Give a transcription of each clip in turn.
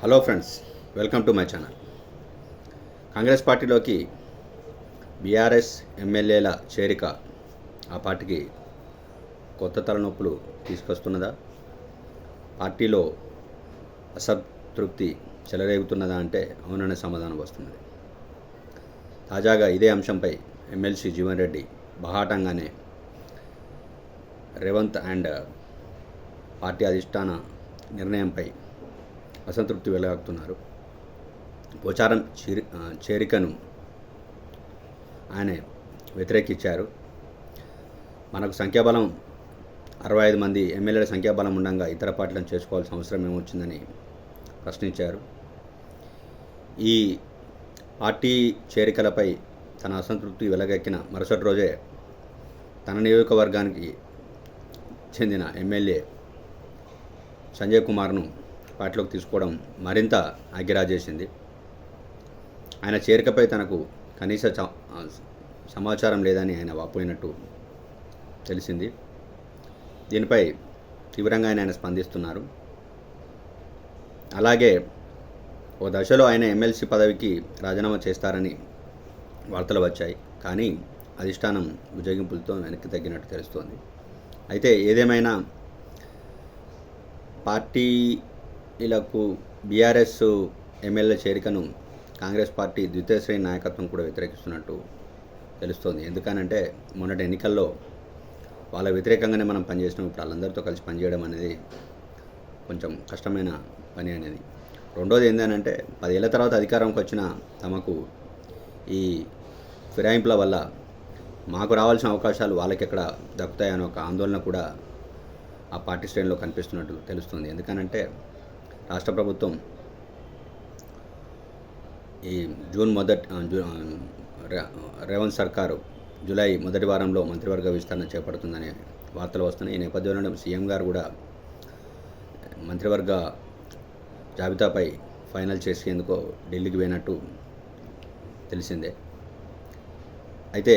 Hello friends welcome to my channel. Congress పార్టీలోకి BRS ఎమ్మెల్యేల చేరిక ఆ పార్టీకి కొత్త తలనొప్పులు తీసుకొస్తున్నదా? పార్టీలో అసంతృప్తి చెలరేగుతున్నదా అంటే అవుననే సమాధానం వస్తున్నది. తాజాగా ఇదే అంశంపై ఎమ్మెల్సీ జీవన్ రెడ్డి బహాటంగానే రేవంత్ అండ్ పార్టీ అధిష్టాన నిర్ణయంపై అసంతృప్తి వెలగక్కుతున్నారు పోచారం చేరి చేరికను ఆయన వ్యతిరేకించారు. మనకు సంఖ్యాబలం అరవై ఐదు మంది ఎమ్మెల్యేల సంఖ్యాబలం ఉండగా ఇతర పార్టీలను చేసుకోవాల్సిన అవసరం ఏమొచ్చిందని ప్రశ్నించారు. ఈ పార్టీ చేరికలపై తన అసంతృప్తి వెలగెక్కిన మరుసటి రోజే తన నియోజకవర్గానికి చెందిన ఎమ్మెల్యే సంజయ్ కుమార్ను పార్టీలోకి తీసుకోవడం మరింత ఆగిరా చేసింది ఆయన చేరికపై తనకు కనీస చ- సమాచారం లేదని ఆయన వాపోయినట్టు తెలిసింది. దీనిపై తీవ్రంగా ఆయన ఆయన స్పందిస్తున్నారు. అలాగే ఓ దశలో ఆయన ఎమ్మెల్సీ పదవికి రాజీనామా చేస్తారని వార్తలు వచ్చాయి. కానీ అధిష్టానం బుజ్జగింపులతో వెనక్కి తగ్గినట్టు తెలుస్తోంది. అయితే ఏదేమైనా పార్టీ పార్టీలకు బీఆర్ఎస్ ఎమ్మెల్యే చేరికను కాంగ్రెస్ పార్టీ ద్వితీయ శ్రేణి నాయకత్వం కూడా వ్యతిరేకిస్తున్నట్టు తెలుస్తోంది. ఎందుకనంటే మొన్నటి ఎన్నికల్లో వాళ్ళ వ్యతిరేకంగానే మనం పనిచేసినాం. ఇప్పుడు వాళ్ళందరితో కలిసి పనిచేయడం అనేది కొంచెం కష్టమైన పని అనేది. రెండోది ఏంటంటే పదేళ్ళ తర్వాత అధికారంకి వచ్చిన తమకు ఈ ఫిరాయింపుల వల్ల మాకు రావాల్సిన అవకాశాలు వాళ్ళకి ఎక్కడ దక్కుతాయనే ఒక ఆందోళన కూడా ఆ పార్టీ శ్రేణిలో కనిపిస్తున్నట్టు తెలుస్తుంది. ఎందుకనంటే రాష్ట్ర ప్రభుత్వం ఈ జూన్ మొదటి రేవంత్ సర్కారు జూలై మొదటి వారంలో మంత్రివర్గ విస్తరణ చేపడుతుందనే వార్తలు వస్తున్నాయి. ఈ నేపథ్యంలో సీఎం గారు కూడా మంత్రివర్గ జాబితాపై ఫైనల్ చేసేందుకు ఢిల్లీకి పోయినట్టు తెలిసిందే. అయితే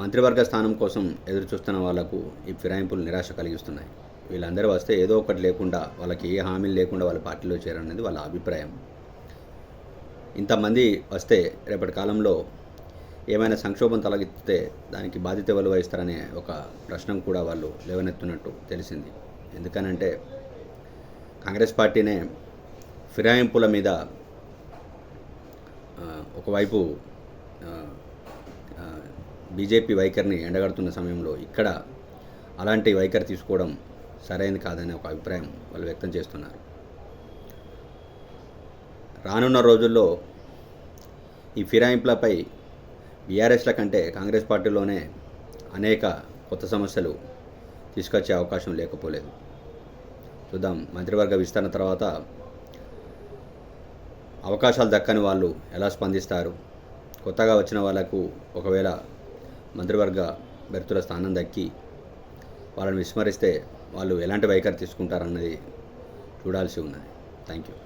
మంత్రివర్గ స్థానం కోసం ఎదురుచూస్తున్న వాళ్ళకు ఈ ఫిరాయింపులు నిరాశ కలిగిస్తున్నాయి. వీళ్ళందరూ వస్తే ఏదో ఒకటి లేకుండా వాళ్ళకి ఏ హామీలు లేకుండా వాళ్ళ పార్టీలో చేరనేది వాళ్ళ అభిప్రాయం. ఇంతమంది వస్తే రేపటి కాలంలో ఏమైనా సంక్షోభం తొలగిస్తే దానికి బాధ్యత ఎవరు వహిస్తారనే ఒక ప్రశ్న కూడా వాళ్ళు లేవనెత్తున్నట్టు తెలిసింది. ఎందుకనంటే కాంగ్రెస్ పార్టీనే ఫిరాయింపుల మీద ఒకవైపు బీజేపీ వైఖరిని ఎండగడుతున్న సమయంలో ఇక్కడ అలాంటి వైఖరి తీసుకోవడం సరైనది కాదనే ఒక అభిప్రాయం వాళ్ళు వ్యక్తం చేస్తున్నారు. రానున్న రోజుల్లో ఈ ఫిరాయింపులపై బీఆర్ఎస్ల కంటే కాంగ్రెస్ పార్టీలోనే అనేక కొత్త సమస్యలు తీసుకొచ్చే అవకాశం లేకపోలేదు. చూద్దాం మంత్రివర్గ విస్తరణ తర్వాత అవకాశాలు దక్కని వాళ్ళు ఎలా స్పందిస్తారు? కొత్తగా వచ్చిన వాళ్ళకు ఒకవేళ మంత్రివర్గ బెర్తుల స్థానం దక్కి వాళ్ళని విస్మరిస్తే వాళ్ళు ఎలాంటి వైఖరి తీసుకుంటారన్నది చూడాల్సి ఉన్నది. Thank you